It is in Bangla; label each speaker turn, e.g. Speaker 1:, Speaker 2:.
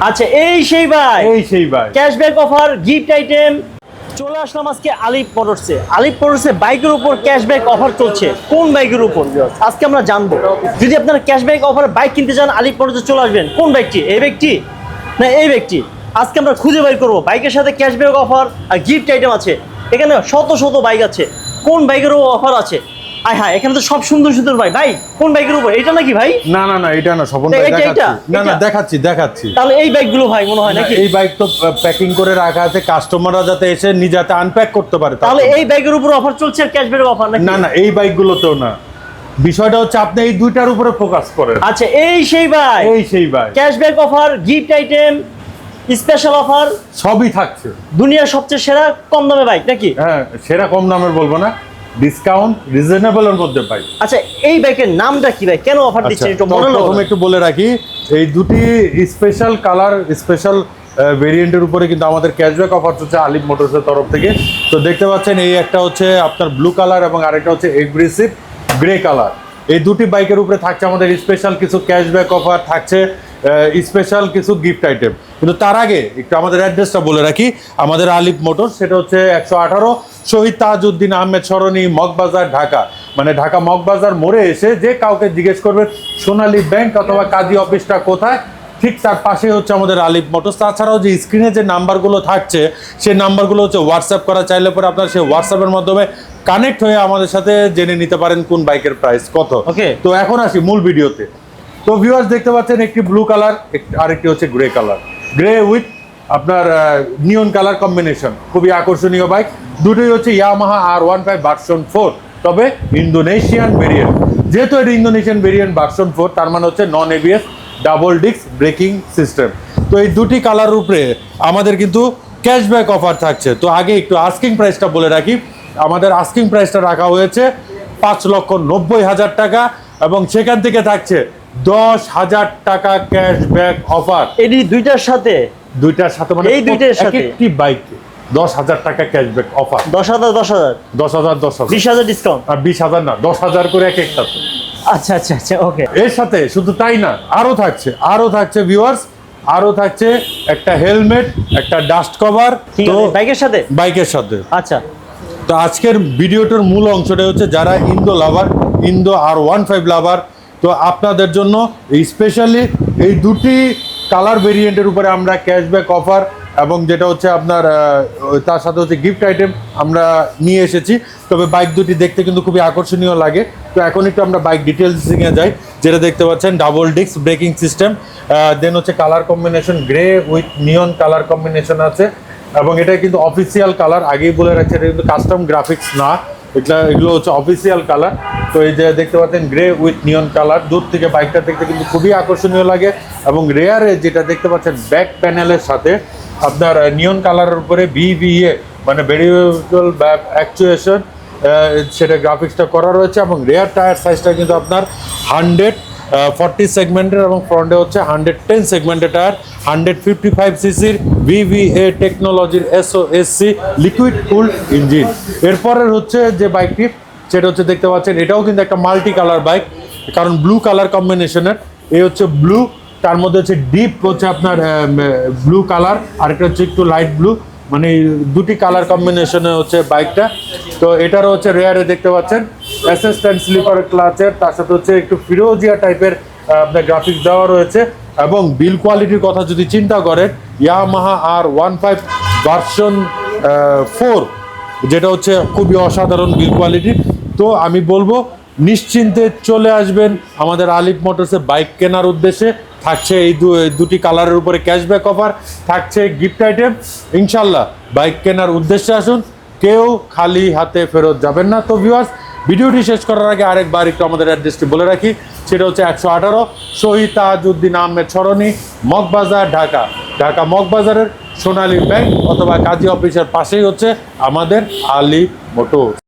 Speaker 1: আচ্ছা এই সেই ভাই।
Speaker 2: এই সেই ভাই।
Speaker 1: ক্যাশব্যাক অফার গিফট আইটেম চলে আসলাম আজকে আলিপ মোটরসে আলিপ মোটরসে বাইকের উপর ক্যাশব্যাক অফার চলছে। কোন বাইকের উপর? আজকে আমরা জানব। যদি আপনারা ক্যাশব্যাক অফার বাইক কিনতে চান আলিপ মোটরসে চলে আসবেন। কোন বাইকটি? এই ব্যক্তি? না এই ব্যক্তি। আজকে আমরা খুঁজে বের করব। বাইকের সাথে ক্যাশব্যাক অফার আর গিফট আইটেম আছে। এখানে শত শত বাইক আছে। কোন বাইকেরও অফার আছে? আয় হ্যাঁ এখানে তো সব সুন্দর সুন্দর ভাই ভাই কোন বাইকের উপর? এটা নাকি ভাই?
Speaker 2: না না না এটা না স্বপন ভাই দেখাচ্ছি। না না দেখাচ্ছি দেখাচ্ছি।
Speaker 1: তাহলে এই বাইকগুলো ভাই মনে হয় নাকি?
Speaker 2: এই বাইক তো প্যাকিং করে রাখা আছে কাস্টমাররা যাতে এসে নিজাতে আনপ্যাক করতে পারে
Speaker 1: তাহলে এই বাইকের উপর অফার চলছে আর ক্যাশব্যাক অফার নাকি?
Speaker 2: না না এই বাইকগুলোতেও না। বিষয়টা হচ্ছে আপনি এই দুইটার উপরে ফোকাস করেন।
Speaker 1: আচ্ছা এই সেই ভাই
Speaker 2: এই সেই bike
Speaker 1: cashback offer gift item special offer
Speaker 2: সবই থাকছে।
Speaker 1: দুনিয়ার সবচেয়ে সেরা কম দামে বাইক নাকি?
Speaker 2: হ্যাঁ সেরা কম দামের বলব না। ডিসকাউন্ট রিজনেবলের মধ্যে পাই।
Speaker 1: আচ্ছা এই বাইকের নামটা কি ভাই? কেন অফার
Speaker 2: আচ্ছা
Speaker 1: দিচ্ছেন একটু মনে
Speaker 2: প্রথমে একটু বলে রাখি এই দুটি স্পেশাল কালার স্পেশাল ভেরিয়েন্টের উপরে কিন্তু আমাদের ক্যাশব্যাক অফার চলছে আলিফ মোটরসের তরফ থেকে। তো দেখতে পাচ্ছেন এই একটা হচ্ছে আপনার ব্লু কালার এবং আরেকটা হচ্ছে এগ্রেসিভ গ্রে কালার এই দুটি বাইকের উপরে থাকছে আমাদের স্পেশাল কিছু ক্যাশব্যাক অফার থাকছে। স্পেশাল কিছু গিফট আইটেম কিন্তু তার আগে একটু আমাদের অ্যাড্রেসটা বলে রাখি। আমাদের আলিফ মোটর সেটা হচ্ছে একশো আঠারো শহীদ তাজউদ্দিন আহমেদ সরণি মগবাজার ঢাকা। মানে ঢাকা মগবাজার মোড়ে এসে যে কাউকে জিজ্ঞেস করবে সোনালী ব্যাংক অথবা কাজী অফিসটা কোথায় ঠিক তার পাশে হচ্ছে আমাদের আলিফ মোটরস তাছাড়াও যে স্ক্রিনে যে নাম্বারগুলো থাকছে সেই নাম্বারগুলো হচ্ছে হোয়াটসঅ্যাপ করা। চাইলে পরে আপনার সেই হোয়াটসঅ্যাপের মাধ্যমে কানেক্ট হয়ে আমাদের সাথে জেনে নিতে পারেন কোন বাইকের প্রাইস কত।
Speaker 1: ওকে
Speaker 2: তো এখন আসি মূল ভিডিওতে তো ভিউয়ার্স দেখতে পাচ্ছেন একটি ব্লু কালার আরেকটি হচ্ছে গ্রে কালার গ্রে উইথ আপনার নিয়ন কালার কম্বিনেশন খুবই আকর্ষণীয় বাইক দুটোই হচ্ছে Yamaha R one five version four তবে ইন্দোনেশিয়ান ভেরিয়েন্ট যেহেতু এটা ইন্দোনেশিয়ান ভেরিয়েন্ট ভার্সন ফোর তার মানে হচ্ছে non A B S double disc braking system তো এই দুটি কালার উপরে আমাদের কিন্তু ক্যাশব্যাক অফার থাকছে। তো আগে একটু আস্কিং প্রাইসটা বলে রাখি। আমাদের আস্কিং প্রাইসটা রাখা হয়েছে পাঁচ লক্ষ নব্বই হাজার টাকা এবং সেখান থেকে থাকছে দশ হাজার টাকা ক্যাশব্যাক অফার
Speaker 1: এটি দুইটার সাথে?
Speaker 2: দুইটার সাথে মানে
Speaker 1: এই দুইটার সাথে?
Speaker 2: একটি বাইক দশ হাজার টাকা ক্যাশব্যাক অফার
Speaker 1: দশ হাজার দশ হাজার?
Speaker 2: দশ হাজার দশ হাজার।
Speaker 1: বিশ হাজার ডিসকাউন্ট
Speaker 2: আর বিশ হাজার না দশ হাজার করে এক একটাতে।
Speaker 1: আচ্ছা আচ্ছা আচ্ছা ওকে।
Speaker 2: এর সাথে শুধু তাই না আরও থাকছে আরও থাকছে ভিউয়ার্স আরও থাকছে একটা হেলমেট একটা ডাস্ট কভার তো
Speaker 1: বাইকের সাথে?
Speaker 2: বাইকের সাথে।
Speaker 1: আচ্ছা।
Speaker 2: তো আজকের ভিডিওটার মূল অংশটা হচ্ছে যারা Indo lover Indo R one five lover তো আপনাদের জন্য স্পেশালি এই দুটি কালার ভেরিয়েন্টের উপরে আমরা ক্যাশব্যাক অফার এবং যেটা হচ্ছে আপনার তার সাথে হচ্ছে গিফট আইটেম আমরা নিয়ে এসেছি। তবে বাইক দুটি দেখতে কিন্তু খুবই আকর্ষণীয় লাগে। তো এখন একটু আমরা বাইক ডিটেলসিংয়ে যাই, যেটা দেখতে পাচ্ছেন double disc braking system then হচ্ছে colour combination grey with neon colour combination আছে। এবং এটা কিন্তু অফিসিয়াল কালার আগেই বলে রাখছে, এটা কিন্তু কাস্টম গ্রাফিক্স না। এটা, এগুলো হচ্ছে অফিসিয়াল কালার তো এই যে দেখতে পাচ্ছেন গ্রে উইথ নিয়ন কালার দূর থেকে বাইকটা দেখতে কিন্তু খুবই আকর্ষণীয় লাগে এবং রেয়ারে যেটা দেখতে পাচ্ছেন ব্যাক প্যানেলের সাথে আপনার নিয়ন কালারের উপরে ভিভিএ মানে ভেরিয়েবল অ্যাকচুয়েশন সেটা গ্রাফিক্সটা করা রয়েছে এবং রেয়ার টায়ার সাইজটা কিন্তু আপনার হান্ড্রেড ফর্টি সেগমেন্টের এবং ফ্রন্টে হচ্ছে হান্ড্রেড টেন সেগমেন্টের টায়ার হান্ড্রেড ফিফটি ফাইভ সিসির ভিভিএ টেকনোলজির S O S C liquid cool engine এরপরের হচ্ছে যে বাইকটি সেটা হচ্ছে দেখতে পাচ্ছেন, এটাও কিন্তু একটা মাল্টি কালার বাইক কারণ ব্লু কালার কম্বিনেশনের এই হচ্ছে ব্লু তার মধ্যে হচ্ছে ডিপ হচ্ছে আপনার ব্লু কালার আরেকটা হচ্ছে একটু লাইট ব্লু মানে দুটি কালার কম্বিনেশনে হচ্ছে বাইকটা তো এটারও হচ্ছে রেয়ারে দেখতে পাচ্ছেন অ্যাসিস্ট্যান্ট স্লিপার ক্লাচের তার সাথে হচ্ছে একটু ফিরোজিয়া টাইপের আপনার গ্রাফিক্স দেওয়া রয়েছে, এবং বিল কোয়ালিটির কথা যদি চিন্তা করেন Yamaha R one five version four যেটা হচ্ছে খুবই অসাধারণ বিল কোয়ালিটি তো আমি বলব, নিশ্চিন্তে চলে আসবেন আমাদের আলিফ মোটরসে বাইক কেনার উদ্দেশ্যে। থাকছে এই দুটি কালারের উপরে ক্যাশব্যাক অফার থাকছে গিফট আইটেম ইনশাল্লাহ বাইক কেনার উদ্দেশ্যে আসুন, কেউ খালি হাতে ফেরত যাবেন না। তো ভিউয়ার্স ভিডিওটি শেষ করার আগে আরেকবার একটু আমাদের অ্যাড্রেসটি বলে রাখি, সেটা হচ্ছে একশো আঠারো শহীদ তাজউদ্দিন আহমেদ সরণি, মগবাজার, ঢাকা। ঢাকা মগবাজারের সোনালী ব্যাংক অথবা কাজী অফিসের পাশেই হচ্ছে আমাদের আলী মোটর